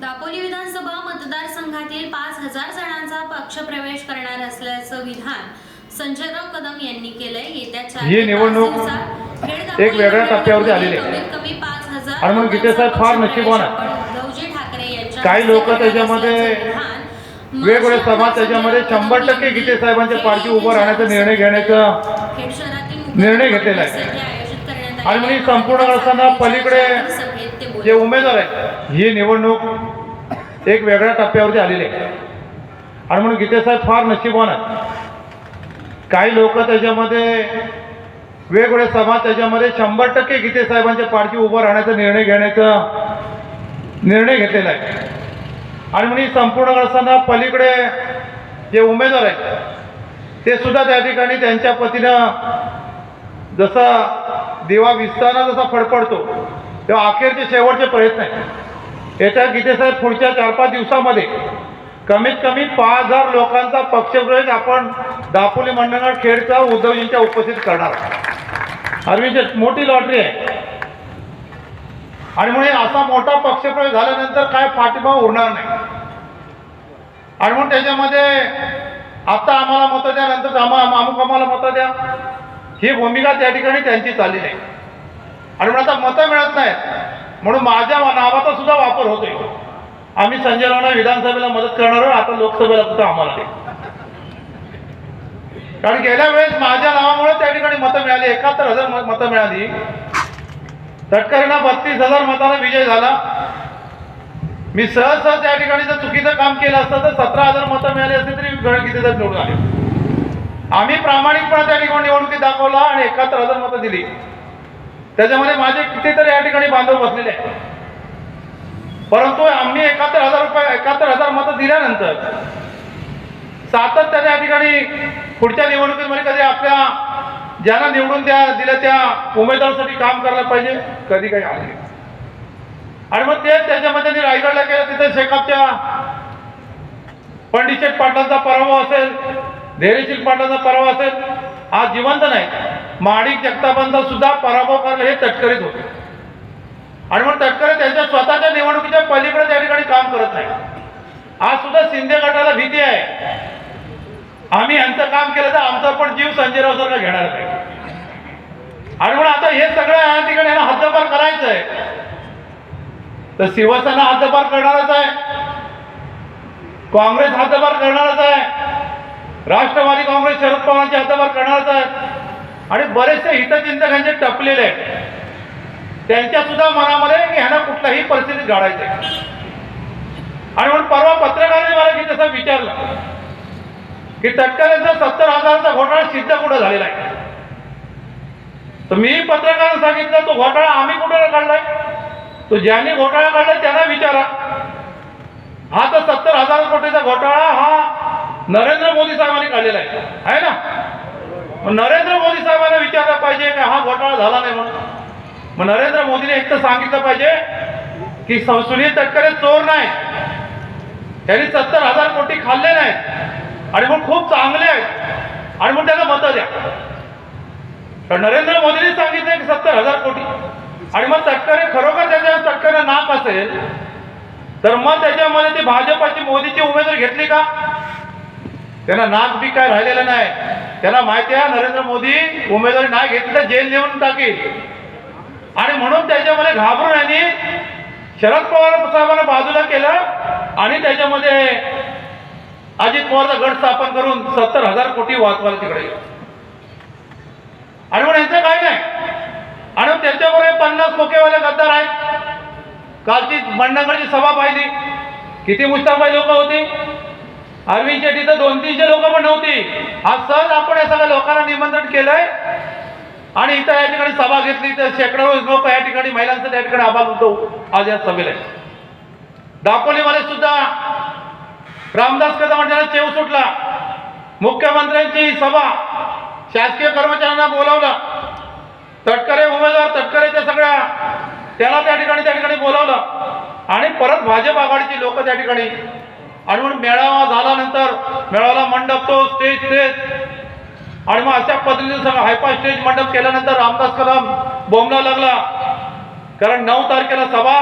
दापोली विधानसभा मतदारसंघातील पाच हजार जणांचा पक्षप्रवेश करणार असल्याचं विधान संजयराव कदम यांनी केलंय येत्या ही निवडणूक एक वेगळ्या टप्प्यावरती आलेली आहे. कमीत कमी पाच हजार आणि मग गीते साहेब फार नशीबवान उद्धवजी ठाकरे यांच्या काही लोकं त्याच्यामध्ये वेगवेगळे समाज त्याच्यामध्ये शंभर टक्के गीते साहेबांच्या. पार्टी उभं राहण्याचा निर्णय घेण्याचा निर्णय घेतलेला आहे. आणि म्हणजे संपूर्ण असताना पलीकडे जे उमेदवार आहेत ही निवडणूक एक वेगळ्या टप्प्यावरती आलेली आहे. आणि म्हणून गीतेसाहेब फार नशीबवान आहेत. काही लोक त्याच्यामध्ये वेगवेगळे समाज त्याच्यामध्ये शंभर टक्के गीतेसाहेबांच्या साहेबांच्या उभं राहण्याचा निर्णय घेण्याचा निर्णय घेतलेला आहे. आणि म्हणून संपूर्ण असताना पलीकडे जे उमेदवार आहेत ते सुद्धा त्या ठिकाणी त्यांच्या पतीनं जसा दिवा विसताना जसा फडफडतो तेव्हा अखेरचे शेवटचे प्रयत्न आहेत. येत्या गीतेसाहेब पुढच्या चार पाच दिवसामध्ये कमीत कमी पाच हजार लोकांचा पक्षप्रवेश आपण दापोली मंडळगड खेडचा उद्धवजींच्या उपस्थित करणार अरविंद मोठी लॉटरी आहे. आणि म्हणून असा मोठा पक्षप्रवेश झाल्यानंतर काय पाठिंबा उरणार नाही. आणि म्हणून त्याच्यामध्ये आता आम्हाला मतं द्या नंतर आम्हा अमुक आम्हाला मतं द्या. ही भूमिका त्या ठिकाणी त्यांची चालली आहे आणि म्हणून आता मतं मिळत नाहीत. म्हणून माझ्या नावाचा सुद्धा वापर होतोय. आम्ही संजय राणा विधानसभेला मदत करणार आहोत आता लोकसभेला सुद्धा आम्हाला. कारण गेल्या वेळेस माझ्या नावामुळे त्या ठिकाणी मतं मिळाली एकाहत्तर हजार मतं मिळाली. तटकरींना बत्तीस हजार मताने विजय झाला. मी सहज सहज त्या ठिकाणी जर चुकीचं काम केलं असतं तर सतरा हजार मतं मिळाली असते तरी गण किती जर निवडून आले. आम्ही प्रामाणिकपणे त्या ठिकाणी निवडणुकीत दाखवला आणि एकाहत्तर हजार मतं दिली. त्याच्यामध्ये माझे कितीतरी या ठिकाणी बांधव बसलेले आहेत. परंतु आम्ही एकाहत्तर हजार रुपये एकाहत्तर हजार मतं दिल्यानंतर सातत्याने या ठिकाणी पुढच्या निवडणुकीमध्ये कधी आपल्या ज्यांना निवडून द्या दिल्या त्या उमेदवारासाठी काम करायला पाहिजे कधी काही आले आणि मग ते त्याच्यामध्ये मी रायगडला गेलं तिथे शेकापच्या पंडित शेठ पाटलांचा पराभव असेल धैर्यशील पाटलांचा पराभव असेल आज जिवंत नाही माणिक जगतापांचा सुद्धा पराभव करणं हे तटकरीत होते. आणि मग तटकरे त्यांच्या स्वतःच्या निवडणुकीच्या पलीकडे त्या ठिकाणी काम करत नाही. आज सुद्धा शिंदे गटाला भीती आहे. आम्ही यांचं काम केलं तर आमचा पण जीव संजयराव सारखा घेणार नाही. आणि म्हणून आता हे सगळं या ठिकाणी यांना हद्दपार करायचं आहे तर शिवसेना हद्दपार करणारच आहे. काँग्रेस हद्दपार करणारच आहे. राष्ट्रवादी काँग्रेस शरद पवारांची हद्दपार करणारच आहे. आणि बरेचसे हितचिंतकांचे टपलेले आहेत. त्यांच्या सुद्धा मनामध्ये की ह्यांना कुठल्याही परिस्थितीत घडायचं आहे. आणि म्हणून परवा पत्रकारांनी मला की तसं विचारलं की तटकऱ्यांचा सत्तर हजाराचा घोटाळा सिद्ध कुठं झालेला आहे? तर मी पत्रकारांना सांगितलं तो घोटाळा आम्ही कुठं काढलाय? तो ज्यांनी घोटाळा काढलाय त्यांना विचारा. हा तर सत्तर हजार कोटीचा घोटाळा हा नरेंद्र मोदी साहेबांनी काढलेला आहे. आहे ना? नरेंद्र मोदी साहेबांना विचारलं पाहिजे की हा घोटाळा झाला नाही म्हणून? मग नरेंद्र मोदीने एक तर सांगितलं पाहिजे की सुनील तटकरे चोर नाही त्यांनी सत्तर हजार कोटी खाल्ले नाहीत. आणि मग खूप चांगले आहेत. आणि मग त्याला मतं द्या. तर नरेंद्र मोदींनी सांगितले की सत्तर हजार कोटी. आणि मग तटकरे खरोखर त्याच्या तटकरे नाक असेल तर मग त्याच्यामध्ये ती भाजपाची मोदीची उमेदवारी घेतली का? त्यांना नाक बी काय राहिलेलं नाही. त्यांना माहिती आहे नरेंद्र मोदी उमेदवारी नाही घेतली तर जेल नेऊन टाकेल. आणि म्हणून त्याच्यामध्ये घाबरून यांनी शरद पवार साहेबांना बाजूला केलं आणि त्याच्यामध्ये अजित पवारचा गट स्थापन करून सत्तर हजार कोटी वाचवायला तिकडे आणि म्हणून यांचं काय नाही. आणि त्यांच्याबरोबर पन्नास मोकेवाले गद्दार आहेत. कालची मंडणगडची सभा पाहिली. किती मुस्ताफाई लोक होती? अरविंद तिथं दोन तीनशे लोक पण नव्हती. आज सहज आपण या सगळ्या लोकांना निमंत्रण केलंय. आणि इथं या ठिकाणी सभा घेतली तर शेकडो लोक या ठिकाणी महिलांचा त्या ठिकाणी आभार होतो आज या सभेला दापोलीमध्ये सुद्धा रामदास कदम यांना चेव सुटला मुख्यमंत्र्यांची सभा शासकीय कर्मचाऱ्यांना बोलावलं. तटकरे उमेदवार तटकरेच्या सगळ्या त्याला त्या ठिकाणी त्या ठिकाणी बोलावलं. आणि परत भाजप आघाडीची लोक त्या ठिकाणी आणि म्हणून मेळावा झाल्यानंतर मेळाव्याला मंडप तो स्टेज स्टेज आणि मग अशा पद्धतीने सगळं हायपा स्टेज मंडप केल्यानंतर रामदास कदम बोंबला लागला. कारण नऊ तारखेला सभा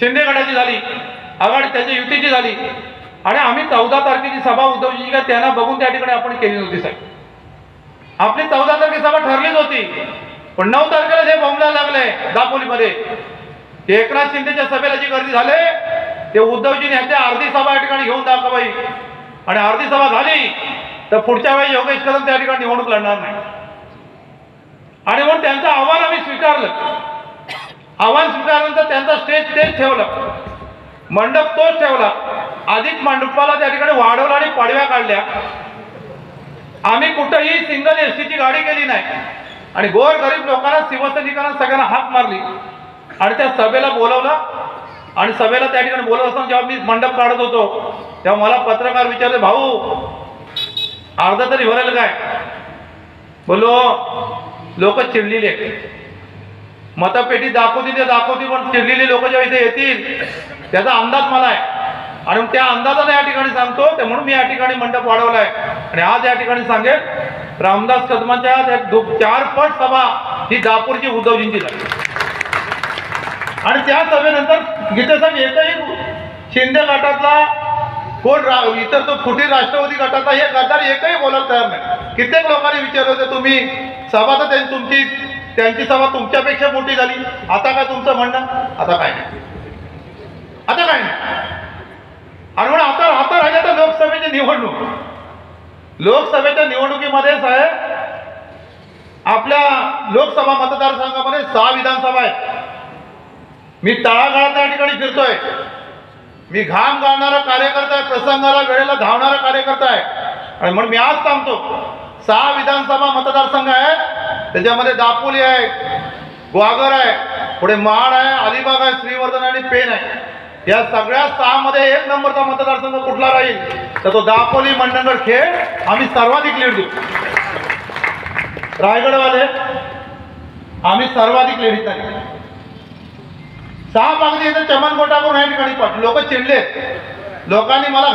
शिंदे गटाची झाली आघाडी त्याच्या युतीची झाली. आणि आम्ही चौदा तारखेची सभा उद्धवजी का त्यांना बघून त्या ठिकाणी आपण केली नव्हती साहेब. आपली चौदा तारखे सभा ठरलीच होती. पण नऊ तारखेला जे बोंबला लागले दापोलीमध्ये. एकनाथ शिंदेच्या सभेला जी गर्दी झाले ते उद्धवजीने ह्याच्या अर्धी सभा या ठिकाणी घेऊन दाखवाई आणि अर्धी सभा झाली तर पुढच्या वेळी योगेश कदम त्या ठिकाणी निवडणूक लढणार नाही. आणि म्हणून त्यांचं आव्हान आम्ही स्वीकारलं. आव्हान स्वीकारल्यानंतर त्यांचा स्टेज तेच ठेवलं. मंडप तोच ठेवला. अधिक मंडपाला त्या ठिकाणी वाढवलं आणि पाडव्या काढल्या. आम्ही कुठंही सिंगल एस टीची गाडी केली नाही. आणि गोर गरीब लोकांना शिवसैनिकांना सगळ्यांना हाक मारली. आणि त्या सभेला बोलवलं. आणि सभेला त्या ठिकाणी बोलत असताना जेव्हा मी मंडप काढत होतो तेव्हा मला पत्रकार विचारले भाऊ अर्धा तरी भरेल काय? बोलो लोक चिडलेले मतपेटी दाखवती ते दाखवती पण चिडलेली लोक जेव्हा इथे येतील त्याचा अंदाज मला आहे. आणि मग त्या अंदाजाने या ठिकाणी सांगतो ते म्हणून मी या ठिकाणी मंडप वाढवलाय. आणि आज या ठिकाणी सांगेल रामदास कदमाच्या त्या चार पट सभा ही दापूरची उद्धवजींची झाली. आणि त्या सभेनंतर गीतेसाहेब एकही शिंदे गटातला कोण रा इतर तो फुटी राष्ट्रवादी गटाचा हे गटार एकही बोलायला तयार नाही. कित्येक लोकांनी विचारलं होतं तुम्ही सभा तर त्यांनी तुमची त्यांची सभा तुमच्यापेक्षा मोठी झाली. आता काय तुमचं म्हणणं? आता काय नाही. आता काय नाही. आणि म्हणून आता आता राहिल्या तर लोकसभेची निवडणूक. लोकसभेच्या निवडणुकीमध्ये साहेब आपल्या लोकसभा मतदारसंघामध्ये सहा विधानसभा आहेत. मी तळागाळात त्या ठिकाणी फिरतोय. मी घाम गाळणारा कार्यकर्ता आहे प्रसंगाला वेळेला धावणारा कार्यकर्ता आहे. आणि म्हणून मी आज सांगतो सहा विधानसभा मतदारसंघ आहे त्याच्यामध्ये दापोली आहे ग्वागर आहे पुढे महाड आहे अलिबाग आहे श्रीवर्धन आणि पेन आहे. या सगळ्या सहामध्ये एक नंबरचा मतदारसंघ कुठला राहील तर तो दापोली मंडणगड खेळ आम्ही सर्वाधिक लीड देऊ. रायगडवाले आम्ही सर्वाधिक लीड नाही सहा मागणी येते चमन गोटा करून या ठिकाणी. पाठ लोक चिडले लोकांनी मला